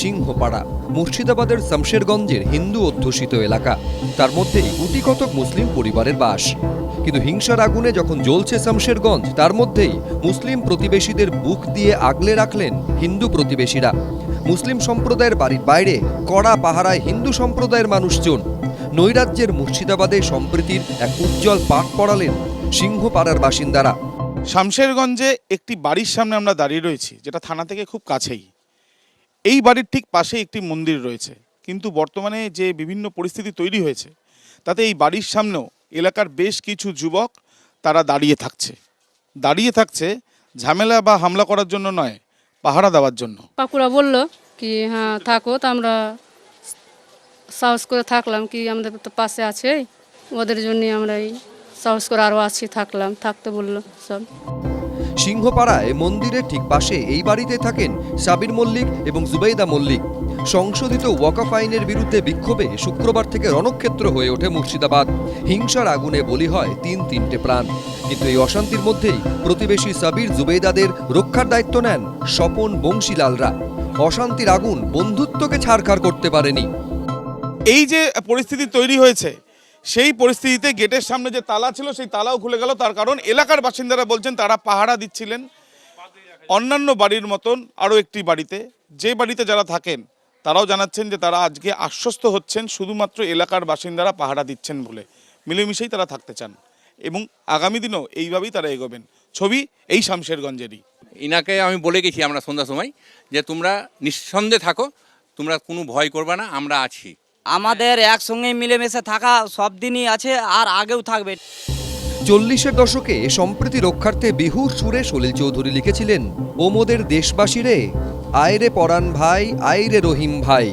সিংহপাড়া, মুর্শিদাবাদের শামশেরগঞ্জের হিন্দু অধ্যুষিত এলাকা। তার মধ্যেই গুটি কতক মুসলিম পরিবারের বাস। কিন্তু হিংসার আগুনে যখন জ্বলছে শমশেরগঞ্জ, তার মধ্যেই মুসলিম প্রতিবেশীদের বুক দিয়ে আগলে রাখলেন হিন্দু প্রতিবেশীরা। মুসলিম সম্প্রদায়ের বাড়ির বাইরে কড়া পাহারায় হিন্দু সম্প্রদায়ের মানুষজন। নৈরাজ্যের মুর্শিদাবাদে সম্প্রীতির এক উজ্জ্বল পাঠ পড়ালেন সিংহপাড়ার বাসিন্দারা। শামশেরগঞ্জে একটি বাড়ির সামনে আমরা দাঁড়িয়ে রয়েছি, যেটা থানা থেকে খুব কাছেই। এই বাড়ির ঠিক পাশে একটি মন্দির রয়েছে। কিন্তু বর্তমানে যে বিভিন্ন পরিস্থিতি তৈরি হয়েছে, তাতে এই বাড়ির সামনেও এলাকার বেশ কিছু যুবক তারা দাঁড়িয়ে থাকছে। দাঁড়িয়ে থাকছে ঝামেলা বা হামলা করার জন্য নয়, পাহারা দেওয়ার জন্য। কাকুরা বলল কি হ্যাঁ থাকো, তো আমরা সাহস করে থাকলাম কি, আমাদের তো পাশে আছে। ওদের জন্য আমরা এই সাহস করে আরও আছি, থাকলাম। থাকতে বলল সব। সিংহপাড়ায় মন্দিরের ঠিক পাশে এই বাড়িতে থাকেন সাবির মল্লিক এবং জুবেইদা মল্লিক। সংশোধিত ওয়াকাফ আইনের বিরুদ্ধে বিক্ষোভে শুক্রবার থেকে রণক্ষেত্র হয়ে ওঠে মুর্শিদাবাদ। হিংসার আগুনে বলি হয় তিন তিনটে প্রাণ। কিন্তু এই অশান্তির মধ্যেই প্রতিবেশী সাবির জুবেইদাদের রক্ষার দায়িত্ব নেন স্বপন বংশীলালরা। অশান্তির আগুন বন্ধুত্বকে ছাড়খাড় করতে পারেনি। এই যে পরিস্থিতি তৈরি হয়েছে সেই পরিস্থিতিতে গেটের সামনে যে তালা ছিল, সেই তালাও খুলে গেল। তার কারণ এলাকার বাসিন্দারা বলছেন, তারা পাহারা দিচ্ছিলেন। অন্যান্য বাড়ির মতন আরও একটি বাড়িতে। যে বাড়িতে যারা থাকেন, তারাও জানাচ্ছেন যে তারা আজকে আশ্বস্ত হচ্ছেন, শুধুমাত্র এলাকার বাসিন্দারা পাহারা দিচ্ছেন বলে। মিলেমিশেই তারা থাকতে চান। এবং আগামী দিনও এইভাবেই তারা এগোবেন। ছবি এই শামশেরগঞ্জেরই। ইনাকে আমি বলে গেছি আমরা সন্ধ্যার সময়, যে তোমরা নিঃসন্দেহে থাকো, তোমরা কোনো ভয় করবে না, আমরা আছি। আমাদের একসঙ্গে মিলেমিশে থাকা সব দিনই আছে আর আগেও থাকবে। চল্লিশের দশকে সম্প্রীতি রক্ষার্থে বিহুর সুরে সলিল চৌধুরী লিখেছিলেন, ওমোদের দেশবাসী রে আয়রে পরাণ ভাই, আইরে রহিম ভাই,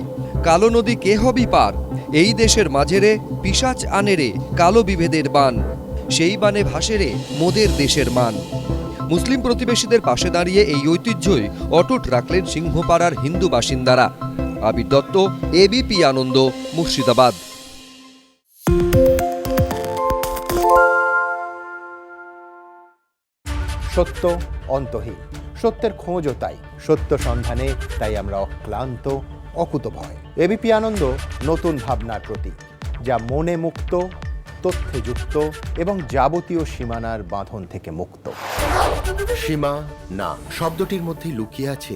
কালো নদী কে হবি পার, এই দেশের মাঝেরে পিসাচ আনে রে কালো বিভেদের বান, সেই বানে ভাসে রে মোদের দেশের মান। মুসলিম প্রতিবেশীদের পাশে দাঁড়িয়ে এই ঐতিহ্যই অটুট রাখলেন সিংহপাড়ার হিন্দু বাসিন্দারা। আবির দত্ত এবিপি আনন্দ মুর্শিদাবাদ। সত্য অন্তহীন সত্যের খোঁজও তাই সত্য সন্ধানে তাই আমরা অক্লান্ত অকুতভয় এবিপি আনন্দ নতুন ভাবনার প্রতীক যা মনে মুক্ত তথ্যে যুক্ত এবং যাবতীয় সীমানার বাঁধন থেকে মুক্ত। সীমা না শব্দটির মধ্যে লুকিয়ে আছে